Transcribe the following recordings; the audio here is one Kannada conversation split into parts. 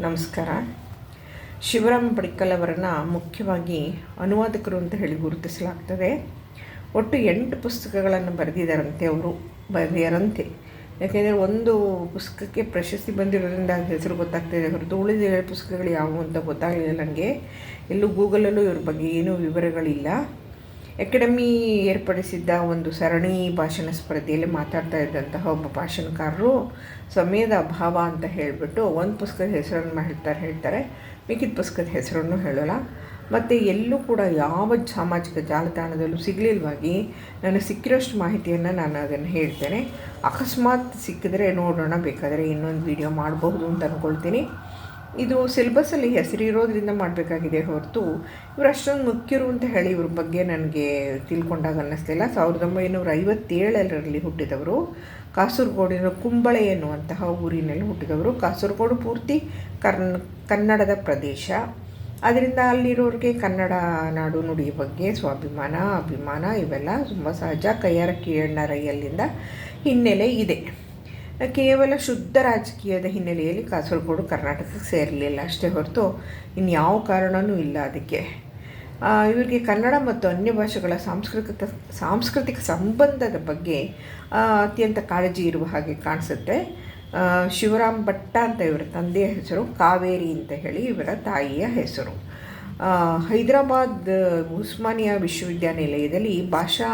ನಮಸ್ಕಾರ. ಶಿವರಾಮ ಪಡಿಕಲ್ ಅವರನ್ನು ಮುಖ್ಯವಾಗಿ ಅನುವಾದಕರು ಅಂತ ಹೇಳಿ ಗುರುತಿಸಲಾಗ್ತದೆ. ಒಟ್ಟು ಎಂಟು ಪುಸ್ತಕಗಳನ್ನು ಬರೆದಿದ್ದಾರಂತೆ ಅವರು ಬರೆಯರಂತೆ ಯಾಕೆಂದರೆ ಒಂದು ಪುಸ್ತಕಕ್ಕೆ ಪ್ರಶಸ್ತಿ ಬಂದಿರೋದ್ರಿಂದ ಹೆಸರು ಗೊತ್ತಾಗ್ತಿದೆ ಹೊರತು ಉಳಿದ ಪುಸ್ತಕಗಳು ಯಾವುವು ಅಂತ ಗೊತ್ತಾಗಲಿಲ್ಲ ನನಗೆ ಎಲ್ಲೂ ಗೂಗಲಲ್ಲೂ ಇವ್ರ ಬಗ್ಗೆ ಏನೂ ವಿವರಗಳಿಲ್ಲ. ಅಕಾಡೆಮಿ ಏರ್ಪಡಿಸಿದ್ದ ಒಂದು ಸರಣಿ ಭಾಷಣ ಸ್ಪರ್ಧೆಯಲ್ಲಿ ಮಾತಾಡ್ತಾ ಇದ್ದಂತಹ ಒಬ್ಬ ಭಾಷಣಕಾರರು ಸಮಯದ ಅಭಾವ ಅಂತ ಹೇಳಿಬಿಟ್ಟು ಒಂದು ಪುಸ್ತಕದ ಹೆಸರನ್ನು ಹೇಳ್ತಾರೆ ಹೇಳ್ತಾರೆ. ಮಿಕ್ಕಿದ ಪುಸ್ತಕದ ಹೆಸರನ್ನು ಹೇಳೋಲ್ಲ. ಮತ್ತು ಎಲ್ಲೂ ಕೂಡ ಯಾವ ಸಾಮಾಜಿಕ ಜಾಲತಾಣದಲ್ಲೂ ಸಿಗಲಿಲ್ವಾಗಿ ನನಗೆ ಸಿಕ್ಕಿರೋಷ್ಟು ಮಾಹಿತಿಯನ್ನು ನಾನು ಅದನ್ನು ಹೇಳ್ತೇನೆ. ಅಕಸ್ಮಾತ್ ಸಿಕ್ಕಿದ್ರೆ ನೋಡೋಣ, ಬೇಕಾದರೆ ಇನ್ನೊಂದು ವಿಡಿಯೋ ಮಾಡಬಹುದು ಅಂತ ಅಂದ್ಕೊಳ್ತೀನಿ ಇದು ಸಿಲೆಬಸ್ಸಲ್ಲಿ ಹೆಸರಿರೋದ್ರಿಂದ ಮಾಡಬೇಕಾಗಿದೆ ಹೊರತು, ಇವರು ಅಷ್ಟೊಂದು ಮುಖ್ಯರು ಅಂತ ಹೇಳಿ ಇವ್ರ ಬಗ್ಗೆ ನನಗೆ ತಿಳ್ಕೊಂಡಾಗ ಅನ್ನಿಸ್ತಿಲ್ಲ ಸಾವಿರದ ಒಂಬೈನೂರ ಐವತ್ತೇಳರಲ್ಲಿ ಹುಟ್ಟಿದವರು ಕಾಸರಗೋಡಿನ ಕುಂಬಳೆ ಎನ್ನುವಂತಹ ಊರಿನಲ್ಲಿ ಹುಟ್ಟಿದವರು. ಕಾಸರಗೋಡು ಪೂರ್ತಿ ಕರ್ನ್, ಕನ್ನಡದ ಪ್ರದೇಶ. ಅದರಿಂದ ಅಲ್ಲಿರೋರಿಗೆ ಕನ್ನಡ ನಾಡು ನುಡಿಯ ಬಗ್ಗೆ ಸ್ವಾಭಿಮಾನ, ಅಭಿಮಾನ ಇವೆಲ್ಲ ತುಂಬ ಸಹಜ. ಕೈಯಾರ ರೈಯಲ್ಲಿಂದ ಹಿನ್ನೆಲೆ ಇದೆ. ಕೇವಲ ಶುದ್ಧ ರಾಜಕೀಯದ ಹಿನ್ನೆಲೆಯಲ್ಲಿ ಕಾಸರಗೋಡು ಕರ್ನಾಟಕಕ್ಕೆ ಸೇರಲಿಲ್ಲ ಅಷ್ಟೇ ಹೊರತು ಇನ್ಯಾವ ಕಾರಣವೂ ಇಲ್ಲ ಅದಕ್ಕೆ. ಇವರಿಗೆ ಕನ್ನಡ ಮತ್ತು ಅನ್ಯ ಭಾಷೆಗಳ ಸಾಂಸ್ಕೃತಿಕ ಸಾಂಸ್ಕೃತಿಕ ಸಂಬಂಧದ ಬಗ್ಗೆ ಅತ್ಯಂತ ಕಾಳಜಿ ಇರುವ ಹಾಗೆ ಕಾಣಿಸುತ್ತೆ. ಶಿವರಾಮ್ ಭಟ್ಟ ಅಂತ ಇವರ ತಂದೆಯ ಹೆಸರು, ಕಾವೇರಿ ಅಂತ ಹೇಳಿ ಇವರ ತಾಯಿಯ ಹೆಸರು. ಹೈದರಾಬಾದ್ ಉಸ್ಮಾನಿಯಾ ವಿಶ್ವವಿದ್ಯಾನಿಲಯದಲ್ಲಿ ಭಾಷಾ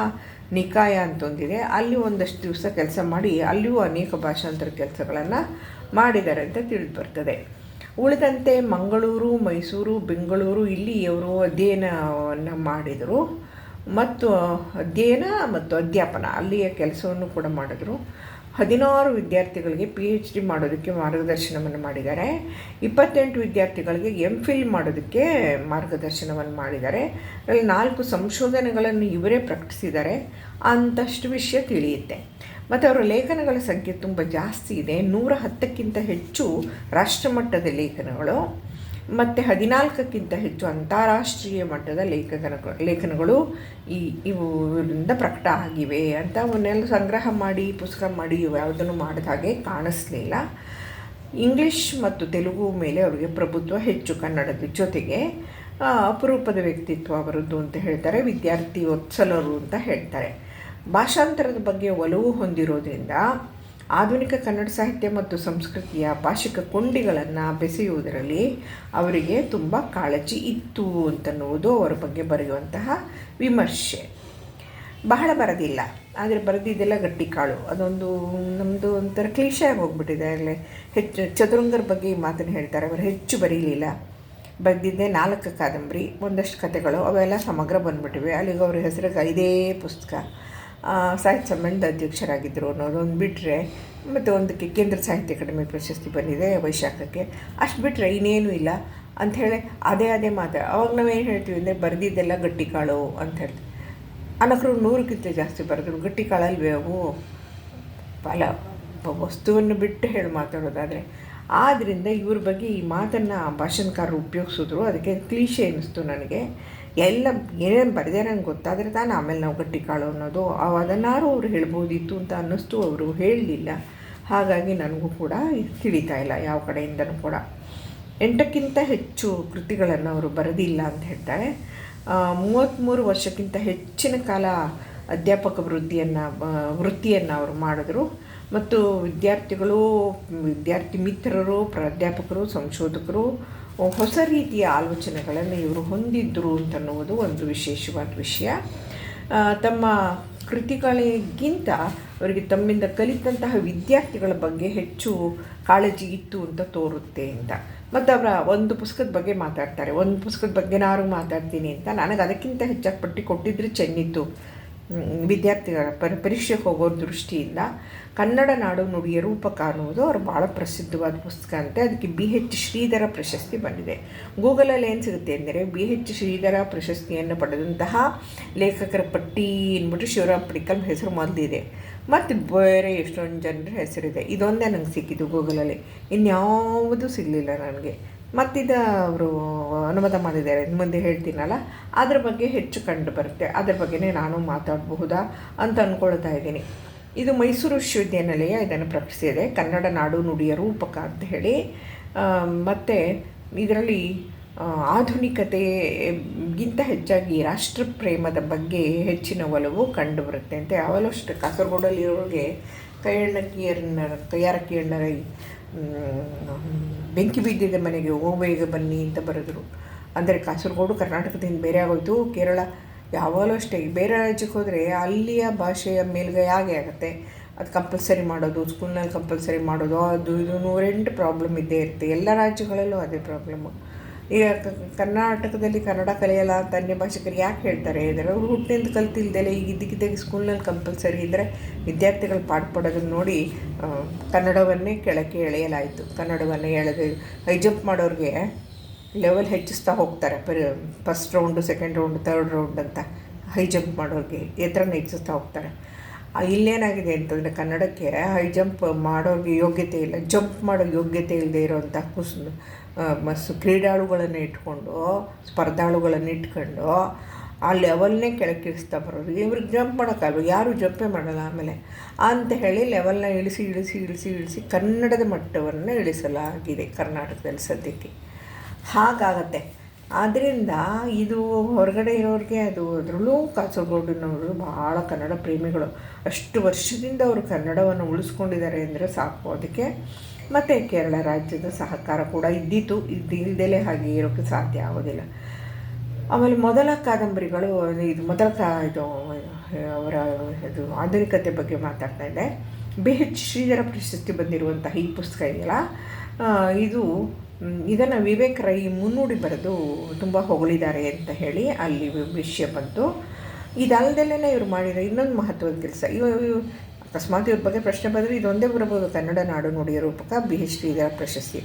ನಿಕಾಯ ಅಂತೊಂದಿದೆ. ಅಲ್ಲಿ ಒಂದಷ್ಟು ದಿವಸ ಕೆಲಸ ಮಾಡಿ ಅಲ್ಲಿಯೂ ಅನೇಕ ಭಾಷಾಂತರ ಕೆಲಸಗಳನ್ನು ಮಾಡಿದ್ದಾರೆ ಅಂತ ತಿಳಿದು ಬರ್ತದೆ ಉಳಿದಂತೆ ಮಂಗಳೂರು, ಮೈಸೂರು, ಬೆಂಗಳೂರು ಇಲ್ಲಿ ಇವರು ಅಧ್ಯಯನವನ್ನು ಮಾಡಿದರು. ಮತ್ತು ಅಧ್ಯಯನ ಮತ್ತು ಅಧ್ಯಾಪನ ಅಲ್ಲಿಯ ಕೆಲಸವನ್ನು ಕೂಡ ಮಾಡಿದರು. ಹದಿನಾರು ವಿದ್ಯಾರ್ಥಿಗಳಿಗೆ ಪಿ ಎಚ್ ಡಿ ಮಾಡೋದಕ್ಕೆ ಮಾರ್ಗದರ್ಶನವನ್ನು ಮಾಡಿದ್ದಾರೆ. ಇಪ್ಪತ್ತೆಂಟು ವಿದ್ಯಾರ್ಥಿಗಳಿಗೆ ಎಂ ಫಿಲ್ ಮಾಡೋದಕ್ಕೆ ಮಾರ್ಗದರ್ಶನವನ್ನು ಮಾಡಿದ್ದಾರೆ. ಅಲ್ಲಿ ನಾಲ್ಕು ಸಂಶೋಧನೆಗಳನ್ನು ಇವರೇ ಪ್ರಕಟಿಸಿದ್ದಾರೆ. ಅಂತಷ್ಟು ವಿಷಯ ತಿಳಿಯುತ್ತೆ. ಮತ್ತು ಅವರ ಲೇಖನಗಳ ಸಂಖ್ಯೆ ತುಂಬ ಜಾಸ್ತಿ ಇದೆ. ನೂರ ಹತ್ತಕ್ಕಿಂತ ಹೆಚ್ಚು ರಾಷ್ಟ್ರಮಟ್ಟದ ಲೇಖನಗಳು. ಮತ್ತು ಹದಿನಾಲ್ಕಕ್ಕಿಂತ ಹೆಚ್ಚು ಅಂತಾರಾಷ್ಟ್ರೀಯ ಮಟ್ಟದ ಲೇಖಕನ, ಲೇಖನಗಳು ಈ ಇವರಿಂದ ಪ್ರಕಟ ಆಗಿವೆ ಅಂತ ಅವನ್ನೆಲ್ಲ ಸಂಗ್ರಹ ಮಾಡಿ, ಪುಸ್ತಕ ಮಾಡಿ ಯಾವುದನ್ನು ಮಾಡಿದ ಹಾಗೆ ಕಾಣಿಸ್ಲಿಲ್ಲ ಇಂಗ್ಲೀಷ್ ಮತ್ತು ತೆಲುಗು ಮೇಲೆ ಅವರಿಗೆ ಪ್ರಭುತ್ವ ಹೆಚ್ಚು ಕನ್ನಡದ ಜೊತೆಗೆ ಅಪರೂಪದ ವ್ಯಕ್ತಿತ್ವ ಅವರದ್ದು ಅಂತ ಹೇಳ್ತಾರೆ, ವಿದ್ಯಾರ್ಥಿ ಒತ್ಸಲರು ಅಂತ ಹೇಳ್ತಾರೆ. ಭಾಷಾಂತರದ ಬಗ್ಗೆ ಒಲವು ಹೊಂದಿರೋದ್ರಿಂದ ಆಧುನಿಕ ಕನ್ನಡ ಸಾಹಿತ್ಯ ಮತ್ತು ಸಂಸ್ಕೃತಿಯ ಭಾಷಿಕ ಕೊಂಡಿಗಳನ್ನು ಬೆಸೆಯುವುದರಲ್ಲಿ ಅವರಿಗೆ ತುಂಬ ಕಾಳಜಿ ಇತ್ತು ಅಂತನ್ನುವುದು ಅವರ ಬಗ್ಗೆ ಬರೆಯುವಂತಹ ವಿಮರ್ಶೆ. ಬಹಳ ಬರೋದಿಲ್ಲ, ಆದರೆ ಬರೆದಿದ್ದೆಲ್ಲ ಗಟ್ಟಿ ಕಾಳು. ಅದೊಂದು ನಮ್ಮದು ಒಂಥರ ಕ್ಲೀಶೆ ಆಗಿ ಹೋಗ್ಬಿಟ್ಟಿದೆ. ಅಲ್ಲಿ ಹೆಚ್ಚು ಚದುರಂಗರ ಬಗ್ಗೆ ಈ ಮಾತನ್ನು ಹೇಳ್ತಾರೆ, ಅವರು ಹೆಚ್ಚು ಬರೀಲಿಲ್ಲ. ಬರೆದಿದ್ದೆ ನಾಲ್ಕು ಕಾದಂಬರಿ, ಒಂದಷ್ಟು ಕಥೆಗಳು, ಅವೆಲ್ಲ ಸಮಗ್ರ ಬಂದ್ಬಿಟ್ಟಿವೆ. ಅಲ್ಲಿಗೆ ಅವ್ರ ಹೆಸರಿಗೆ ಐದೇ ಪುಸ್ತಕ. ಸಾಹಿತ್ಯ ಸಮ್ಮೇಳನದ ಅಧ್ಯಕ್ಷರಾಗಿದ್ದರು ಅನ್ನೋದೊಂದು ಬಿಟ್ಟರೆ ಮತ್ತು ಒಂದಕ್ಕೆ ಕೇಂದ್ರ ಸಾಹಿತ್ಯ ಅಕಾಡೆಮಿ ಪ್ರಶಸ್ತಿ ಬಂದಿದೆ ವೈಶಾಖಕ್ಕೆ. ಅಷ್ಟು ಬಿಟ್ಟರೆ ಇನ್ನೇನು ಇಲ್ಲ. ಅಂಥೇಳಿ ಅದೇ ಅದೇ ಮಾತು. ಅವಾಗ ನಾವೇನು ಹೇಳ್ತೀವಿ ಅಂದರೆ ಬರೆದಿದ್ದೆಲ್ಲ ಗಟ್ಟಿ ಕಾಳು ಅಂತ ಹೇಳ್ತೀವಿ. ಅನಕರು ನೂರಕ್ಕಿಂತ ಜಾಸ್ತಿ ಬರೆದ್ರು ಗಟ್ಟಿ ಕಾಳಲ್ವೇ ಅವು? ಫಲ ವಸ್ತುವನ್ನು ಬಿಟ್ಟು ಹೇಳಿ ಮಾತಾಡೋದಾದರೆ. ಆದ್ದರಿಂದ ಇವ್ರ ಬಗ್ಗೆ ಈ ಮಾತನ್ನು ಭಾಷಣಕಾರರು ಉಪಯೋಗಿಸಿದ್ರು. ಅದಕ್ಕೆ ಕ್ಲೀಶೆ ಅನ್ನಿಸ್ತು ನನಗೆ. ಎಲ್ಲ ಏನೇನು ಬರೆದೇ ನಂಗೆ ಗೊತ್ತಾದರೆ ತಾನು ಆಮೇಲೆ ನಾವು ಗಟ್ಟಿ ಕಾಳು ಅನ್ನೋದು. ಅದನ್ನಾರು ಅವ್ರು ಹೇಳ್ಬೋದಿತ್ತು ಅಂತ ಅನ್ನಿಸ್ತು, ಅವರು ಹೇಳಲಿಲ್ಲ. ಹಾಗಾಗಿ ನನಗೂ ಕೂಡ ತಿಳಿತಾ ಇಲ್ಲ, ಯಾವ ಕಡೆಯಿಂದನೂ ಕೂಡ. ಎಂಟಕ್ಕಿಂತ ಹೆಚ್ಚು ಕೃತಿಗಳನ್ನು ಅವರು ಬರೆದಿಲ್ಲ ಅಂತ ಹೇಳ್ತಾರೆ. ಮೂವತ್ತ್ಮೂರು ವರ್ಷಕ್ಕಿಂತ ಹೆಚ್ಚಿನ ಕಾಲ ಅಧ್ಯಾಪಕ ವೃತ್ತಿಯನ್ನು ವೃತ್ತಿಯನ್ನು ಅವರು ಮಾಡಿದ್ರು. ಮತ್ತು ವಿದ್ಯಾರ್ಥಿಗಳು, ವಿದ್ಯಾರ್ಥಿ ಮಿತ್ರರು, ಪ್ರಾಧ್ಯಾಪಕರು, ಸಂಶೋಧಕರು ಹೊಸ ರೀತಿಯ ಆಲೋಚನೆಗಳನ್ನು ಇವರು ಹೊಂದಿದ್ದರು ಅಂತನ್ನುವುದು ಒಂದು ವಿಶೇಷವಾದ ವಿಷಯ. ತಮ್ಮ ಕೃತಿಗಳಿಗಿಂತ ಅವರಿಗೆ ತಮ್ಮಿಂದ ಕಲಿತಂತಹ ವಿದ್ಯಾರ್ಥಿಗಳ ಬಗ್ಗೆ ಹೆಚ್ಚು ಕಾಳಜಿ ಇತ್ತು ಅಂತ ತೋರುತ್ತೆ ಅಂತ. ಮತ್ತು ಅವರ ಒಂದು ಪುಸ್ತಕದ ಬಗ್ಗೆ ಮಾತಾಡ್ತಾರೆ. ಒಂದು ಪುಸ್ತಕದ ಬಗ್ಗೆ ನಾರು ಮಾತಾಡ್ತೀನಿ ಅಂತ. ನನಗೆ ಅದಕ್ಕಿಂತ ಹೆಚ್ಚಾಗಿ ಪಟ್ಟಿ ಕೊಟ್ಟಿದ್ದರೆ ಚೆನ್ನಿತ್ತು ವಿದ್ಯಾರ್ಥಿಗಳ ಪರಿ, ಪರೀಕ್ಷೆಗೆ ಹೋಗೋ ದೃಷ್ಟಿಯಿಂದ ಕನ್ನಡ ನಾಡು ನುಡಿಯ ರೂಪಕ ಕಾಣುವುದು ಅವ್ರು ಭಾಳ ಪ್ರಸಿದ್ಧವಾದ ಪುಸ್ತಕ ಅಂತೆ. ಅದಕ್ಕೆ ಬಿ ಹೆಚ್ ಶ್ರೀಧರ ಪ್ರಶಸ್ತಿ ಬಂದಿದೆ. ಗೂಗಲಲ್ಲಿ ಏನು ಸಿಗುತ್ತೆ ಅಂದರೆ ಬಿ ಎಚ್ ಶ್ರೀಧರ ಪ್ರಶಸ್ತಿಯನ್ನು ಪಡೆದಂತಹ ಲೇಖಕರ ಪಟ್ಟಿ ಅಂದ್ಬಿಟ್ಟು ಶಿವರಾಮ್ ಪಡಿಕಲ್ ಹೆಸರು ಮೊದಲಿದೆ. ಮತ್ತು ಬೇರೆ ಎಷ್ಟೊಂದು ಜನರ ಹೆಸರಿದೆ. ಇದೊಂದೇ ನಂಗೆ ಸಿಕ್ಕಿದ್ದು ಗೂಗಲಲ್ಲಿ. ಇನ್ಯಾವುದೂ ಸಿಗಲಿಲ್ಲ ನನಗೆ. ಮತ್ತಿದ ಅವರು ಅನುಮತ ಮಾಡಿದ್ದಾರೆ ಮುಂದೆ ಹೇಳ್ತೀನಲ್ಲ, ಅದ್ರ ಬಗ್ಗೆ ಹೆಚ್ಚು ಕಂಡು ಬರುತ್ತೆ. ಅದ್ರ ಬಗ್ಗೆನೇ ನಾನು ಮಾತಾಡಬಹುದಾ ಅಂತ ಅಂದ್ಕೊಳ್ತಾ ಇದ್ದೀನಿ. ಇದು ಮೈಸೂರು ವಿಶ್ವವಿದ್ಯಾನಿಲಯ, ಇದನ್ನು ಪ್ರಕಟಿಸಿದೆ. ಕನ್ನಡ ನಾಡು ನುಡಿಯ ರೂಪಕ ಅಂತ ಹೇಳಿ. ಮತ್ತು ಇದರಲ್ಲಿ ಆಧುನಿಕತೆಗಿಂತ ಹೆಚ್ಚಾಗಿ ರಾಷ್ಟ್ರ ಪ್ರೇಮದ ಬಗ್ಗೆ ಹೆಚ್ಚಿನ ಒಲವು ಕಂಡುಬರುತ್ತೆ ಅಂತ ಯಾವಾಗಲೂ ಅಷ್ಟು ಕಾಸರಗೋಡಲ್ಲಿರೋರಿಗೆ ಕೈಯಾರ ಕೈಯಾರಕ್ಕಿಯಣ್ಣರ ಬೆಂಕಿ ಬಿದ್ದಿದೆ ಮನೆಗೆ ಹೋಗಬೇಗ ಬನ್ನಿ ಅಂತ ಬರೆದರು. ಅಂದರೆ ಕಾಸರಗೋಡು ಕರ್ನಾಟಕದಿಂದ ಬೇರೆ ಆಗೋಯ್ತು, ಕೇರಳ ಯಾವಾಗಲೂ ಅಷ್ಟೇ. ಬೇರೆ ರಾಜ್ಯಕ್ಕೆ ಹೋದರೆ ಅಲ್ಲಿಯ ಭಾಷೆಯ ಮೇಲ್ಗೈ ಹಾಗೆ ಆಗುತ್ತೆ. ಅದು ಕಂಪಲ್ಸರಿ ಮಾಡೋದು ಸ್ಕೂಲ್ನಲ್ಲಿ ಕಂಪಲ್ಸರಿ ಮಾಡೋದು, ಅದು ಇದು ನೂರೆಂಟು ಪ್ರಾಬ್ಲಮ್ ಇದ್ದೇ ಇರುತ್ತೆ. ಎಲ್ಲ ರಾಜ್ಯಗಳಲ್ಲೂ ಅದೇ ಪ್ರಾಬ್ಲಮ್ಮು ಈಗ ಕರ್ನಾಟಕದಲ್ಲಿ ಕನ್ನಡ ಕಲಿಯಲ್ಲ ಅಂತ ಅನ್ಯ ಭಾಷಿಕರು ಯಾಕೆ ಹೇಳ್ತಾರೆ? ಇದ್ದಾರೆ ಅವರು ಹುಟ್ಟಿನಿಂದ ಕಲ್ತಿಲ್ದೇ ಈಗ ಇದ್ದಕ್ಕಿದ್ದಾಗ ಸ್ಕೂಲ್ನಲ್ಲಿ ಕಂಪಲ್ಸರಿ ಇದ್ದರೆ ವಿದ್ಯಾರ್ಥಿಗಳು ಪಾಠ ಪಡೋದನ್ನು ನೋಡಿ ಕನ್ನಡವನ್ನೇ ಕೆಳಕ್ಕೆ ಎಳೆಯಲಾಯಿತು. ಕನ್ನಡವನ್ನು ಎಳೆದು ಹೈ ಜಂಪ್ ಮಾಡೋರಿಗೆ ಲೆವೆಲ್ ಹೆಚ್ಚಿಸ್ತಾ ಹೋಗ್ತಾರೆ. ಪರಿ first round second round third round ಅಂತ ಹೈ ಜಂಪ್ ಮಾಡೋರಿಗೆ ಎತ್ತರನ ಹೆಚ್ಚಿಸ್ತಾ ಹೋಗ್ತಾರೆ. ಇಲ್ಲೇನಾಗಿದೆ ಅಂತಂದರೆ ಕನ್ನಡಕ್ಕೆ ಹೈ ಜಂಪ್ ಮಾಡೋರಿಗೆ ಯೋಗ್ಯತೆ ಇಲ್ಲ, ಜಂಪ್ ಮಾಡೋ ಯೋಗ್ಯತೆ ಇಲ್ಲದೆ ಇರೋವಂಥ ಕುಸ್ ಮಸ್ಸು ಕ್ರೀಡಾಳುಗಳನ್ನು ಇಟ್ಕೊಂಡು, ಸ್ಪರ್ಧಾಳುಗಳನ್ನು ಇಟ್ಕೊಂಡು ಆ ಲೆವೆಲ್ನೇ ಕೆಳಕ್ಕಿಳಿಸ್ತಾ ಬರೋದು ಇವ್ರಿಗೆ ಜಂಪ್ ಮಾಡೋಕ್ಕಾಗಲ್ಲ ಯಾರೂ ಜಂಪೇ ಮಾಡಲ್ಲ ಆಮೇಲೆ. ಅಂತ ಹೇಳಿ ಲೆವೆಲ್ನ ಇಳಿಸಿ ಇಳಿಸಿ ಇಳಿಸಿ ಇಳಿಸಿ ಕನ್ನಡದ ಮಟ್ಟವನ್ನು ಇಳಿಸಲಾಗಿದೆ ಕರ್ನಾಟಕದಲ್ಲಿ ಸದ್ಯಕ್ಕೆ. ಹಾಗಾಗತ್ತೆ. ಆದ್ದರಿಂದ ಇದು ಹೊರಗಡೆ ಇರೋರಿಗೆ ಅದು ಅದರಲ್ಲೂ ಕಾಸರಗೋಡಿನವರು ಭಾಳ ಕನ್ನಡ ಪ್ರೇಮಿಗಳು. ಅಷ್ಟು ವರ್ಷದಿಂದ ಅವರು ಕನ್ನಡವನ್ನು ಉಳಿಸ್ಕೊಂಡಿದ್ದಾರೆ ಅಂದರೆ ಸಾಕು. ಅದಕ್ಕೆ ಮತ್ತು ಕೇರಳ ರಾಜ್ಯದ ಸಹಕಾರ ಕೂಡ ಇದ್ದಿತ್ತು. ಇದ್ದಿಲ್ಲದೆ ಹಾಗೆ ಇರೋಕ್ಕೆ ಸಾಧ್ಯ ಆಗೋದಿಲ್ಲ. ಆಮೇಲೆ ಮೊದಲ ಕಾದಂಬರಿಗಳು ಇದು ಮೊದಲ ಕಾ ಇದು, ಅವರ ಇದು ಆಧುನಿಕತೆ ಬಗ್ಗೆ ಮಾತಾಡ್ತಾ ಇದ್ದೆ. ಬಿ ಎಚ್ ಶ್ರೀಧರ ಪ್ರಶಸ್ತಿ ಬಂದಿರುವಂತಹ ಈ ಪುಸ್ತಕ ಇದೆಯಲ್ಲ? ಇದು ಇದನ್ನು ವಿವೇಕ್ ರೈ ಮುನ್ನುಡಿ ಬರೆದು ತುಂಬ ಹೊಗಳಿದ್ದಾರೆ ಅಂತ ಹೇಳಿ ಅಲ್ಲಿ ವಿಷಯ ಬಂತು. ಇದಲ್ದಲ್ಲೇ ಇವರು ಮಾಡಿರೋ ಇನ್ನೊಂದು ಮಹತ್ವದ ಕೆಲಸ. ಇವ ಅಕಸ್ಮಾತ್ ಇವ್ರ ಬಗ್ಗೆ ಪ್ರಶ್ನೆ ಬಂದರೆ ಇದೊಂದೇ ಬರಬಹುದು ಕನ್ನಡ ನಾಡು ನುಡಿಯ ರೂಪಕ ಬಿ ಎಚ್ ಶ್ರೀಧರ ಪ್ರಶಸ್ತಿ.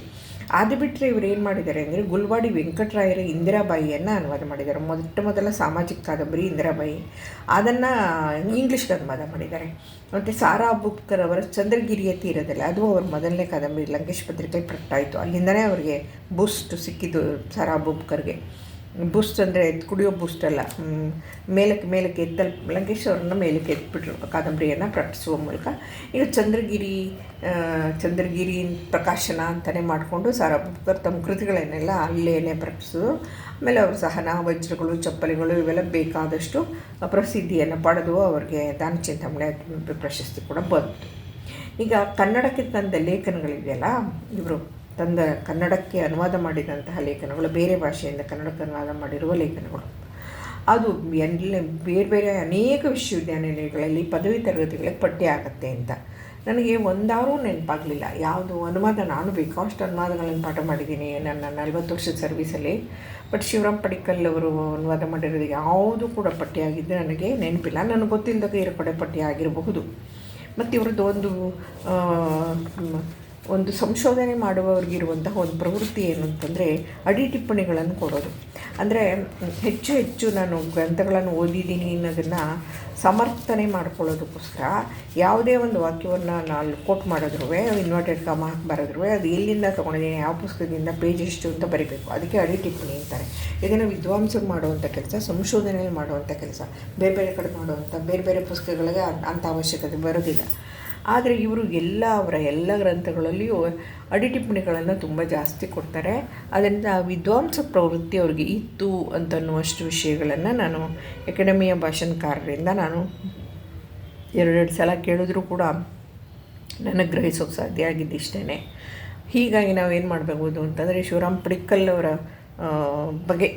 ಅದು ಬಿಟ್ಟರೆ ಇವರು ಏನು ಮಾಡಿದ್ದಾರೆ ಅಂದರೆ ಗುಲ್ವಾಡಿ ವೆಂಕಟರಾಯರ ಇಂದಿರಾಬಾಯಿಯನ್ನು ಅನುವಾದ ಮಾಡಿದ್ದಾರೆ. ಮೊಟ್ಟ ಮೊದಲ ಸಾಮಾಜಿಕ ಕಾದಂಬರಿ ಇಂದಿರಾಬಾಯಿ. ಅದನ್ನು ಇಂಗ್ಲೀಷ್ಗೆ ಅನುವಾದ ಮಾಡಿದ್ದಾರೆ. ಮತ್ತು ಸಾರಾ ಅಬ್ಬುಕ್ಕರ್ ಅವರ ಚಂದ್ರಗಿರಿಯ ತೀರದಲ್ಲಿ, ಅದು ಅವ್ರ ಮೊದಲನೇ ಕಾದಂಬರಿ ಲಂಕೇಶ್ ಪತ್ರಿಕೆ ಪ್ರಕಟಾಯಿತು ಅಲ್ಲಿಂದನೇ ಅವರಿಗೆ ಬೂಸ್ಟ್ ಸಿಕ್ಕಿದ್ದು ಸಾರಾ ಅಬ್ಬುಕ್ಕರ್ಗೆ ಬೂಸ್ಟ್ ಅಂದರೆ ಎದ್ದು ಕುಡಿಯೋ ಬೂಸ್ಟ್ ಅಲ್ಲ. ಮೇಲಕ್ಕೆ ಮೇಲಕ್ಕೆ ಎತ್ತಲ್ ಲಂಕೇಶ್ ಮೇಲಕ್ಕೆ ಎತ್ಬಿಟ್ರು ಕಾದಂಬರಿಯನ್ನು ಪ್ರಕಟಿಸುವ ಮೂಲಕ. ಈಗ ಚಂದ್ರಗಿರಿ ಚಂದ್ರಗಿರಿ ಪ್ರಕಾಶನ ಅಂತಲೇ ಮಾಡಿಕೊಂಡು ಸಾರಾ ತಮ್ಮ ಕೃತಿಗಳನ್ನೆಲ್ಲ ಅಲ್ಲೇನೆ ಪ್ರಕಟಿಸೋದು ಆಮೇಲೆ ಅವರು ಸಹನ, ವಜ್ರಗಳು, ಚಪ್ಪಲಿಗಳು ಇವೆಲ್ಲ ಬೇಕಾದಷ್ಟು ಪ್ರಸಿದ್ಧಿಯನ್ನು ಪಡೆದು ಅವರಿಗೆ ದಾನ ಚಿಂತಾಮಣಿ ಪ್ರಶಸ್ತಿ ಕೂಡ ಬಂತು. ಈಗ ಕನ್ನಡಕ್ಕೆ ತಂದ ಲೇಖನಗಳಿದೆಯಲ್ಲ, ಇವರು ತಂದ ಕನ್ನಡಕ್ಕೆ ಅನುವಾದ ಮಾಡಿದಂತಹ ಲೇಖನಗಳು, ಬೇರೆ ಭಾಷೆಯಿಂದ ಕನ್ನಡಕ್ಕೆ ಅನುವಾದ ಮಾಡಿರುವ ಲೇಖನಗಳು. ಅದು ಎಲ್ಲ ಬೇರೆ ಬೇರೆ ಅನೇಕ ವಿಶ್ವವಿದ್ಯಾನಿಲಯಗಳಲ್ಲಿ ಪದವಿ ತರಗತಿಗಳಿಗೆ ಪಠ್ಯ ಆಗುತ್ತೆ ಅಂತ. ನನಗೆ ಒಂದಾರೂ ನೆನಪಾಗಲಿಲ್ಲ. ಯಾವುದು ಅನುವಾದ ನಾನು ಬೇಕಾಷ್ಟು ಅನುವಾದಗಳನ್ನು ಪಾಠ ಮಾಡಿದ್ದೀನಿ. ನನ್ನ ನಲ್ವತ್ತು ವರ್ಷದ ಸರ್ವೀಸಲ್ಲಿ. ಬಟ್ ಶಿವರಾಮ್ ಪಡಿಕಲ್ ಅವರು ಅನುವಾದ ಮಾಡಿರೋದು ಯಾವುದು ಕೂಡ ಪಠ್ಯ ಆಗಿದ್ದು ನನಗೆ ನೆನಪಿಲ್ಲ. ನನಗೆ ಗೊತ್ತಿಲ್ಲದಾಗ ಇರೋ ಕಡೆ ಪಠ್ಯ ಆಗಿರಬಹುದು. ಮತ್ತು ಇವ್ರದ್ದು ಒಂದು ಒಂದು ಸಂಶೋಧನೆ ಮಾಡುವವ್ರಿಗಿರುವಂತಹ ಒಂದು ಪ್ರವೃತ್ತಿ ಏನು ಅಂತಂದರೆ ಅಡಿ ಟಿಪ್ಪಣಿಗಳನ್ನು ಕೊಡೋದು. ಅಂದರೆ ಹೆಚ್ಚು ಹೆಚ್ಚು ನಾನು ಗ್ರಂಥಗಳನ್ನು ಓದಿದ್ದೀನಿ ಅನ್ನೋದನ್ನು ಸಮರ್ಥನೆ ಮಾಡ್ಕೊಳ್ಳೋದಕ್ಕೋಸ್ಕರ ಯಾವುದೇ ಒಂದು ವಾಕ್ಯವನ್ನು ನಾನು ಕೋಟ್ ಮಾಡಿದ್ರು ಇನ್ವರ್ಟೆಡ್ ಕಾಮ ಹಾಕಿ ಬರೆದ್ರು ಅದು ಎಲ್ಲಿಂದ ತೊಗೊಂಡಿದ್ದೀನಿ, ಯಾವ ಪುಸ್ತಕದಿಂದ ಪೇಜ್ ಎಷ್ಟು ಅಂತ ಬರೀಬೇಕು. ಅದಕ್ಕೆ ಅಡಿ ಟಿಪ್ಪಣಿ ಅಂತಾರೆ. ಇದನ್ನು ವಿದ್ವಾಂಸರು ಮಾಡುವಂಥ ಕೆಲಸ, ಸಂಶೋಧನೆಯಲ್ಲಿ ಮಾಡುವಂಥ ಕೆಲಸ, ಬೇರೆ ಬೇರೆ ಕಡೆ ಮಾಡುವಂಥ, ಬೇರೆ ಬೇರೆ ಪುಸ್ತಕಗಳಿಗೆ ಅಂಥ ಅವಶ್ಯಕತೆ ಬರೋದಿಲ್ಲ. ಆದರೆ ಇವರು ಎಲ್ಲ ಅವರ ಎಲ್ಲ ಗ್ರಂಥಗಳಲ್ಲಿಯೂ ಅಡಿಟಿಪ್ಪಣಿಗಳನ್ನು ತುಂಬ ಜಾಸ್ತಿ ಕೊಡ್ತಾರೆ. ಅದರಿಂದ ವಿದ್ವಾಂಸ ಪ್ರವೃತ್ತಿ ಅವರಿಗೆ ಇತ್ತು ಅಂತನ್ನುವಷ್ಟು ವಿಷಯಗಳನ್ನು ನಾನು ಅಕಾಡೆಮಿಯ ಭಾಷಣಕಾರರಿಂದ ನಾನು ಎರಡೆರಡು ಸಲ ಕೇಳಿದ್ರೂ ಕೂಡ ನನಗೆ ಗ್ರಹಿಸೋಕೆ ಸಾಧ್ಯ ಆಗಿದ್ದಿಷ್ಟೇ ಹೀಗಾಗಿ ನಾವು ಏನು ಮಾಡಬಹುದು ಅಂತಂದರೆ ಶಿವರಾಮ್ ಪಡಿಕ್ಕಲ್ ಅವರ ಬಗ್ಗೆ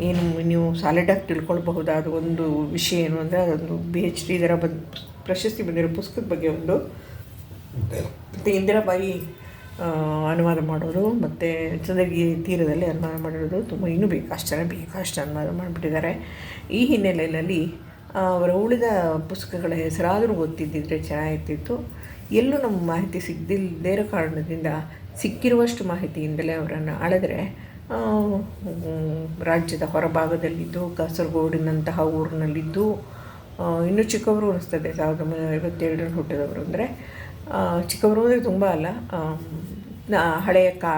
ಏನು ನೀವು ಸಾಲಿಡಾಗಿ ತಿಳ್ಕೊಳ್ಬಹುದಾದ ಒಂದು ವಿಷಯ ಏನು ಅಂದರೆ ಅದೊಂದು ಬಿ ಎಚ್ ಡಿ ಇದರ ಬಂದು ಪ್ರಶಸ್ತಿ ಬಂದಿರೋ ಪುಸ್ತಕದ ಬಗ್ಗೆ ಒಂದು. ಮತ್ತು ಇಂದಿರಾಬಾಯಿ ಅನುವಾದ ಮಾಡೋದು ಮತ್ತು ಚಂದ್ರಗಿರಿ ತೀರದಲ್ಲಿ ಅನುವಾದ ಮಾಡಿರೋದು ತುಂಬ ಇನ್ನೂ ಬೇಕಷ್ಟು ಜನ ಬೇಕಷ್ಟು ಅನುವಾದ ಮಾಡಿಬಿಟ್ಟಿದ್ದಾರೆ. ಈ ಹಿನ್ನೆಲೆಯಲ್ಲಿ ಅವರ ಉಳಿದ ಪುಸ್ತಕಗಳ ಹೆಸರಾದರೂ ಗೊತ್ತಿದ್ದಿದ್ರೆ ಚೆನ್ನಾಗಿರ್ತಿತ್ತು. ಎಲ್ಲೂ ನಮ್ಮ ಮಾಹಿತಿ ಸಿಗದಿಲ್ಲದೇ ಇರೋ ಕಾರಣದಿಂದ ಸಿಕ್ಕಿರುವಷ್ಟು ಮಾಹಿತಿಯಿಂದಲೇ ಅವರನ್ನು ಅಳೆದರೆ ರಾಜ್ಯದ ಹೊರಭಾಗದಲ್ಲಿದ್ದು ಕಾಸರಗೋಡಿನಂತಹ ಊರಿನಲ್ಲಿದ್ದು ಇನ್ನೂ ಚಿಕ್ಕವರು ಅನಿಸ್ತದೆ ಸಾವಿರದ ಒಂಬೈನೂರ ಐವತ್ತೇಳರಲ್ಲಿ ಹುಟ್ಟಿದವರು ಅಂದರೆ. ಚಿಕ್ಕವರು ಅಂದರೆ ತುಂಬ ಅಲ್ಲ ಹಳೆಯ ಕಾ,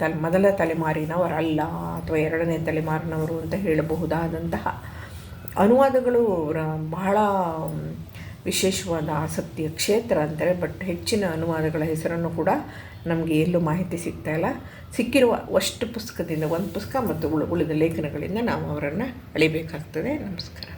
ತಲೆ, ಮೊದಲ ತಲೆಮಾರಿನವರಲ್ಲ ಅಥವಾ ಎರಡನೇ ತಲೆಮಾರಿನವರು ಅಂತ ಹೇಳಬಹುದಾದಂತಹ ಅನುವಾದಗಳು ಬಹಳ ವಿಶೇಷವಾದ ಆಸಕ್ತಿಯ ಕ್ಷೇತ್ರ ಅಂತಾರೆ ಬಟ್ ಹೆಚ್ಚಿನ ಅನುವಾದಗಳ ಹೆಸರನ್ನು ಕೂಡ ನಮಗೆ ಎಲ್ಲೂ ಮಾಹಿತಿ ಸಿಗ್ತಾ ಇಲ್ಲ. ಸಿಕ್ಕಿರುವ ಅಷ್ಟು ಪುಸ್ತಕದಿಂದ, ಒಂದು ಪುಸ್ತಕ ಮತ್ತು ಉಳು ಉಳಿದ ಲೇಖನಗಳಿಂದ ನಾವು ಅವರನ್ನು ಅಳಿಬೇಕಾಗ್ತದೆ. ನಮಸ್ಕಾರ.